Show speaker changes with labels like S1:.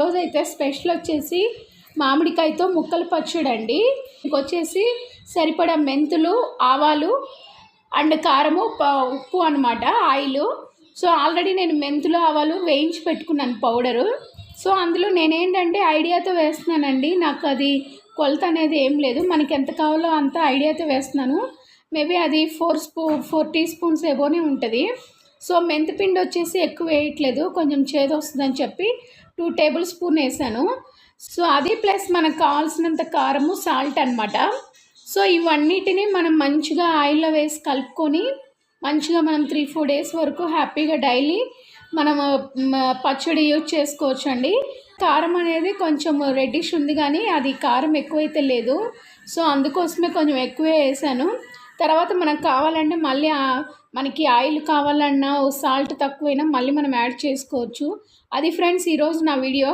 S1: రోజైతే స్పెషల్ వచ్చేసి మామిడికాయతో ముక్కలు పచ్చడి అండి ఇంకొచ్చేసి సరిపడా మెంతులు ఆవాలు అండ్ కారము ఉప్పు అనమాట ఆయిల్. సో ఆల్రెడీ నేను మెంతులు ఆవాలు వేయించి పెట్టుకున్నాను పౌడరు. సో అందులో నేనేంటంటే ఐడియాతో వేస్తున్నానండి. నాకు అది కొలత అనేది ఏం లేదు. మనకి ఎంత కావాలో అంత ఐడియాతో వేస్తున్నాను. మేబీ అది ఫోర్ స్పూ ఫోర్ టీ స్పూన్స్ ఏవోనే ఉంటుంది. సో మెంతిపిండి వచ్చేసి ఎక్కువ వేయట్లేదు కొంచెం చేదు వస్తుందని చెప్పి టూ టేబుల్ స్పూన్ వేసాను. సో అది ప్లస్ మనకు కావాల్సినంత కారము సాల్ట్ అనమాట సో ఇవన్నిటిని మనం మంచిగా ఆయిల్లో వేసి కలుపుకొని మంచిగా మనం త్రీ ఫోర్ డేస్ వరకు హ్యాపీగా డైలీ మనం పచ్చడి యూజ్ చేసుకోవచ్చండి. కారం అనేది కొంచెం రెడ్డిష్ ఉంది కానీ అది కారం ఎక్కువైతే లేదు. సో అందుకోసమే కొంచెం ఎక్కువే వేసాను. తర్వాత మనకు కావాలంటే మళ్ళీ మనకి ఆయిల్ కావాలన్నా సాల్ట్ తక్కువైనా మళ్ళీ మనం యాడ్ చేసుకోవచ్చు. అది ఫ్రెండ్స్ ఈరోజు నా వీడియో.